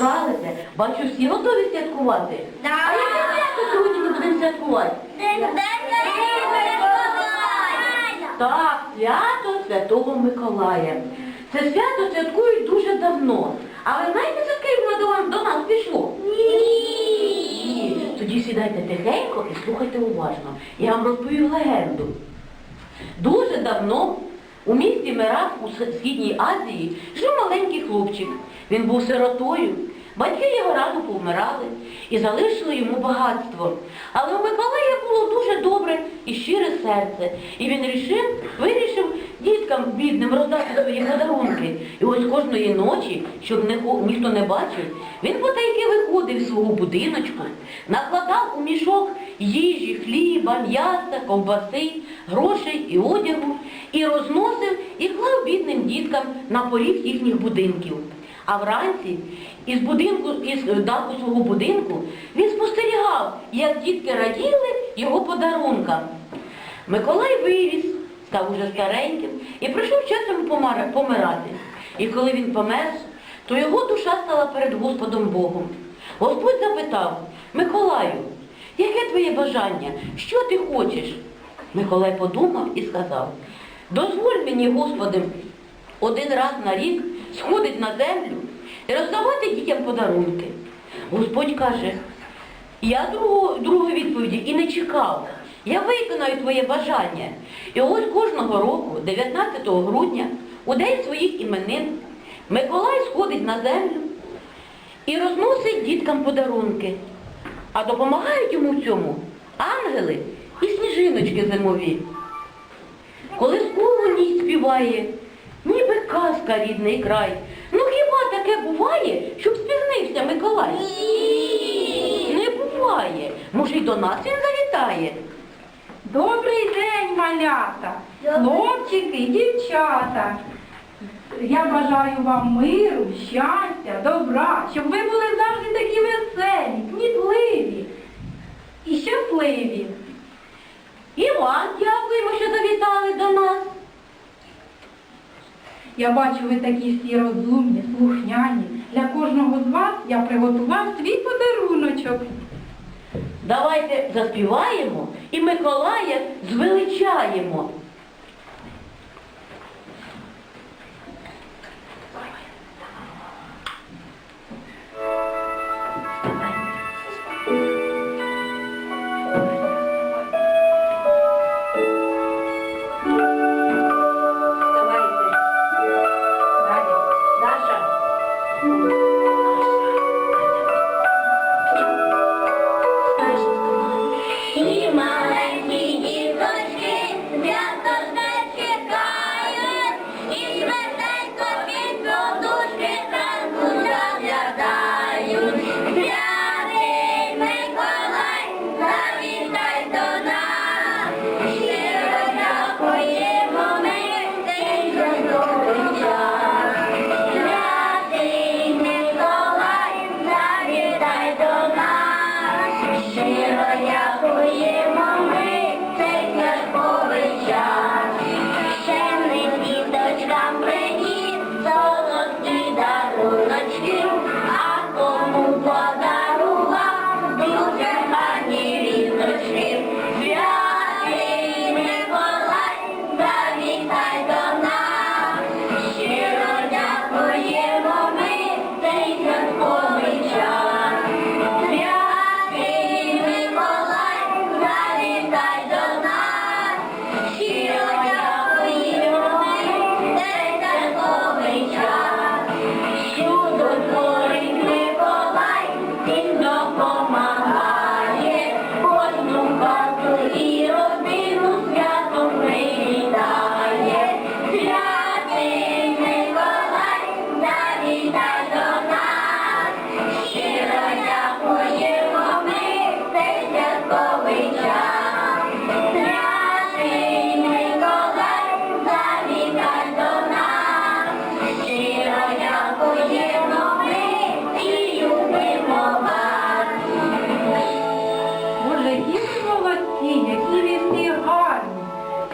обралися. Бачу, всі готові святкувати. Так. А яке свято сьогодні ми будемо святкувати? День Миколая. Так, свято Святого Миколая. Це свято святкують дуже давно. А ви знаєте, звідки воно до, нас пішло? Ні. Тоді сідайте тихенько і слухайте уважно. Я вам розповів легенду. Дуже давно у місті Мирах у Східній Азії жив маленький хлопчик. Він був сиротою. Батьки його рано повмирали і залишили йому багатство. Але у Миколая було дуже добре і щире серце. І він рішив, вирішив діткам бідним роздати свої подарунки. І ось кожної ночі, щоб ніхто не бачив, він потайки виходив з свого будиночку, накладав у мішок їжі, хліба, м'яса, ковбаси, грошей і одягу, і розносив і клав бідним діткам на поріг їхніх будинків. А вранці із будинку, із даху свого будинку він спостерігав, як дітки раділи його подарункам. Миколай виріс, став уже стареньким і прийшов час йому помара- помирати. І коли він помер, то його душа стала перед Господом Богом. Господь запитав, Миколаю, яке твоє бажання? Що ти хочеш? Миколай подумав і сказав, дозволь мені, Господи, один раз на рік сходить на землю і роздавати дітям подарунки. Господь каже, я другого, другої відповіді і не чекав. Я виконаю твоє бажання. І ось кожного року, 19 грудня, у день своїх іменин, Миколай сходить на землю і розносить діткам подарунки. А допомагають йому в цьому ангели і сніжиночки зимові. Коли ніч співає, ніби казка рідний край. Ну хіба таке буває, щоб спізнився Миколай? Не буває. Може, й до нас він завітає. Добрий день, малята, хлопчики, дівчата. Я бажаю вам миру, щастя, добра, щоб ви були завжди такі веселі, кмітливі і щасливі. І вам дякуємо, що завітали до нас. Я бачу, ви такі всі розумні, слухняні. Для кожного з вас я приготував свій подаруночок. Давайте заспіваємо і Миколая звеличаємо.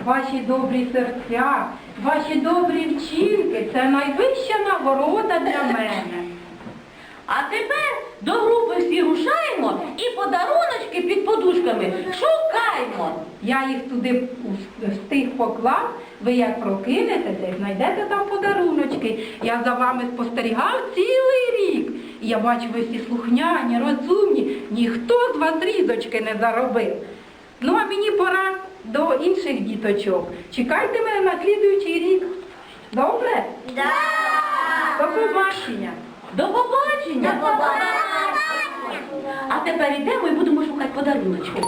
Ваші добрі серця, ваші добрі вчинки це найвища нагорода для мене. А тепер до групи всі рушаємо і подаруночки під подушками шукаємо. Я їх туди встиг поклав, ви як прокинетеся, знайдете там подаруночки. Я за вами спостерігав цілий рік. І я бачу, ви всі слухняні, розумні, ніхто з вас різочки не заробив. Ну а мені пора до інших діточок. Чекайте мене на слідуючий рік. Добре? Да. До побачення. До побачення! До побачення. А тепер йдемо і будемо шукати подаруночки.